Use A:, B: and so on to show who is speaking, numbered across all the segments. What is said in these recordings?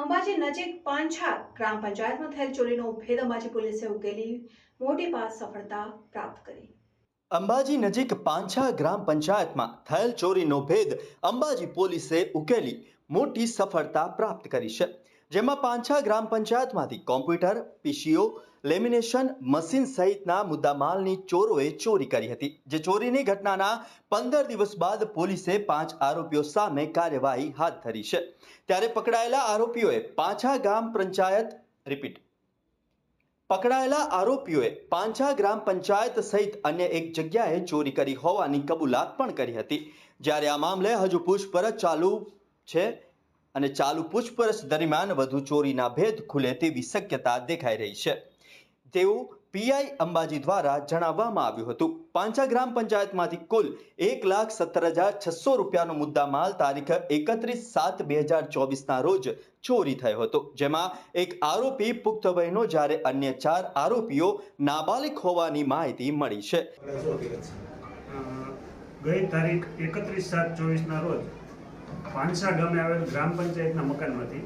A: અંબાજી નજીક પાંછા ગ્રામ પંચાયતમાં થયેલ ચોરીનો ભેદ અંબાજી પોલીસે ઉકેલી, મોટી પાસ સફળતા પ્રાપ્ત કરી.
B: અંબાજી નજીક પાંછા ગ્રામ પંચાયતમાં થયેલ ચોરીનો ભેદ અંબાજી પોલીસે ઉકેલી, મોટી સફળતા પ્રાપ્ત કરી છે. જેમાં પાંછા ગ્રામ પંચાયતમાંથી કોમ્પ્યુટર, પીસીઓ, લેમિનેશન મશીન સહિતના મુદ્દામાલની ચોરોએ ચોરી કરી હતી. જે ચોરીની ઘટનાના પંદર દિવસ બાદ પોલીસે પાંચ આરોપીઓ સામે કાર્યવાહી હાથ ધરી છે. ત્યારે પકડાયેલા આરોપીઓએ પાંછા ગ્રામ પંચાયત, રિપીટ. પકડાયેલા આરોપીઓએ પાંચા ગ્રામ પંચાયત સહિત અન્ય એક જગ્યાએ ચોરી કરી હોવાની કબૂલાત પણ કરી હતી. જ્યારે આ મામલે હજુ પૂછપરછ ચાલુ છે અને ચાલુ પૂછપરછ દરમિયાન વધુ ચોરીના ભેદ ખુલે તેવી શક્યતા દેખાઈ રહી છે. તેવું પીઆઈ અંબાજી દ્વારા જણાવવામાં આવ્યું હતું. પાંચા ગ્રામ પંચાયતમાંથી કુલ એક લાખ સત્તર હજાર છસો રૂપિયાનો મુદ્દામાલ તારીખ એકત્રીસ સાત બે હજાર ચોવીસના રોજ ચોરી થયો હતો. જેમાં એક આરોપી પુખ્ત વયનો જ્યારે અન્ય ચાર આરોપીઓ નાબાલિક હોવાની માહિતી મળી છે.
C: ગઈ તારીખ એકત્રીસ સાત ચોવીસના રોજ પાંચસા ગામે આવેલ ગ્રામ પંચાયતના મકાનમાંથી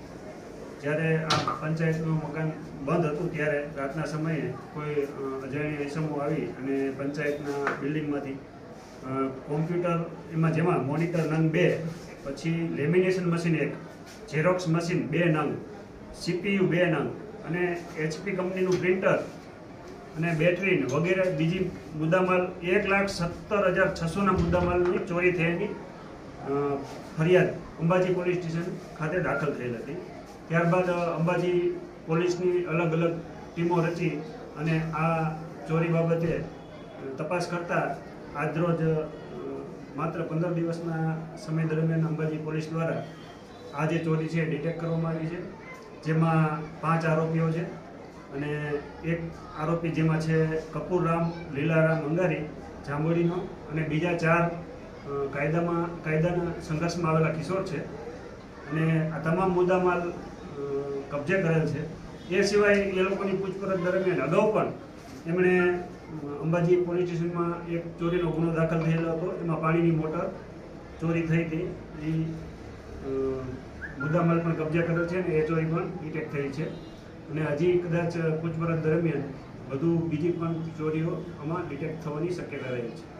C: જ્યારે આ પંચાયતનું મકાન બંધ હતું ત્યારે રાતના સમયે કોઈ અજાણી ઇસમો આવી અને પંચાયતના બિલ્ડિંગમાંથી કોમ્પ્યુટર એમાં જેમાં મોનિટર નંગ બે પછી લેમિનેશન મશીન એક ઝેરોક્સ મશીન બે નંગ સીપીયુ બે નંગ અને એચપી કંપનીનું પ્રિન્ટર અને બેટરી વગેરે બીજી મુદ્દામાલ એક લાખ સત્તર હજાર છસોના મુદ્દામાલની ચોરી થયાની અ, ફરિયાદ અંબાજી પોલીસ સ્ટેશન ખાતે દાખલ થયેલ હતી. ત્યારબાદ અંબાજી પોલીસની અલગ અલગ ટીમો રચી અને આ ચોરી બાબતે તપાસ કરતા આજરોજ માત્ર પંદર દિવસના સમય દરમિયાન અંબાજી પોલીસ દ્વારા આ જે ચોરી છે ડિટેક્ટ કરવામાં આવી છે. જેમાં પાંચ આરોપીઓ છે અને એક આરોપી જેમાં છે કપૂરરામ, લીલારામ અંગારી, જાંબોડીનો અને બીજા ચાર કાયદામાં, કાયદાના સંઘર્ષમાં આવેલા કિશોર છે અને આ તમામ મુદ્દામાલ માલ કબજે કરેલ છે. એ સિવાય એ લોકોની પૂછપરછ દરમિયાન અગાઉ પણ એમણે અંબાજી પોલીસ સ્ટેશનમાં એક ચોરીનો ગુનો દાખલ થયેલો હતો. એમાં પાણીની મોટર ચોરી થઈ હતી. એ મુદ્દામાલ પણ કબજે કરેલ છે અને એ ચોરી પણ ડિટેક્ટ થઈ છે. અને હજી કદાચ પૂછપરછ દરમિયાન વધુ બીજી પણ ચોરીઓ આમાં ડિટેક્ટ થવાની શક્યતા રહે છે.